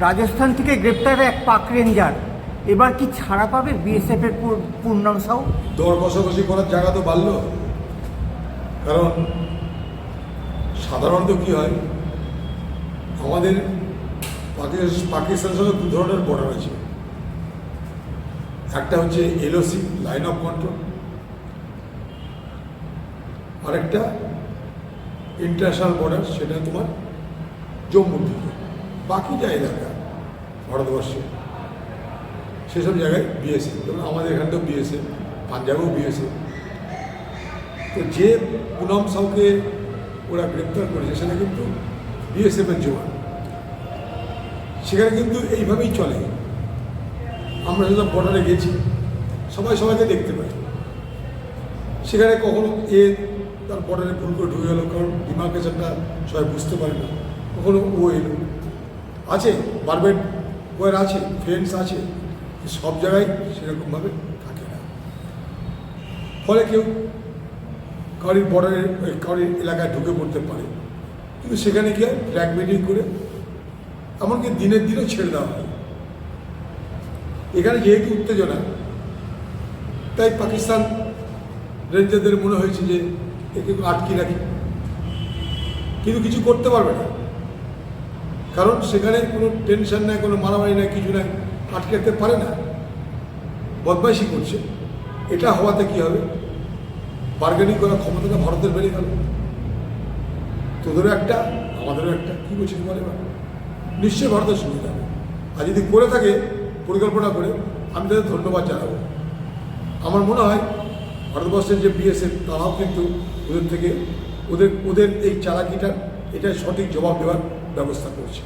রাজস্থান থেকে গ্রেপ্তার এক পাক রেঞ্জার। এবার কি ছাড়া পাবে বিএসএফ এর পূর- পূর্ণাম সাউ? দর কষাকষি করার জায়গা তো বাড়লো। কারণ সাধারণত কি হয়, আমাদের পাকিস্তান পাকিস্তানের সঙ্গে দু ধরনের বর্ডার আছে একটা হচ্ছে এলওসি লাইন অফ কন্ট্রোল আরেকটা ইন্টারন্যাশনাল বর্ডার সেটা তোমার জম্মুর দিকে বাকি যা এলাকা ভারতবর্ষে। সেসব জায়গায় বিএসএফ যেমন আমাদের এখানে তো বিএসএফ পাঞ্জাবেও বিএসএফ তো যে পুনম সাউকে ওরা গ্রেপ্তার করেছে, সেটা কিন্তু বিএসএফের জোয়ান। সেখানে কিন্তু এইভাবেই চলে। আমরা যেসব বর্ডারে গেছি, সবাই সবাইকে দেখতে পাই। সেখানে কখনো এ তার বর্ডারে ভুল করে ঢুকে গেলো, কারণ ডিমার্কেশনটা সবাই বুঝতে পারে না। কখনো ও এলো। আছে বারবেট ওয়ের আছে ফ্রেন্ডস আছে সব জায়গায় সেরকমভাবে থাকে না। ফলে কেউ কারোর বর্ডারের কারোর এলাকায় ঢুকে পড়তে পারে। কিন্তু সেখানে গিয়ে ফ্ল্যাগ মিটিং করে, এমনকি দিনের দিনও ছেড়ে দেওয়া হয়। এখানে যেহেতু উত্তেজনা, তাই পাকিস্তান রেঞ্জারদের মনে হয়েছে যে একে আটকে রাখি। কিন্তু কিছু করতে পারবে না। কারণ সেখানে কোনো টেনশন নাই, কোনো মারামারি নাই, কিছু নাই, আটকে রাখতে পারে না। বদমাইশি করছে। এটা হওয়াতে কি হবে? বার্গেনিং করার ক্ষমতাটা ভারতের বেড়ে গেল। তোদেরও একটা, আমাদেরও একটা, কী বলছি তোমার এবার? নিশ্চয়ই ভারতের সুবিধা হবে। আর যদি করে থাকে, পরিকল্পনা করে, আমি তাদের ধন্যবাদ জানাব। আমার মনে হয়, ভারতবর্ষের যে বিএসএফ তারাও কিন্তু ওদের থেকে, ওদের ওদের এই চালাকিটার এটা সঠিক জবাব দেওয়ার ব্যবস্থা করছে।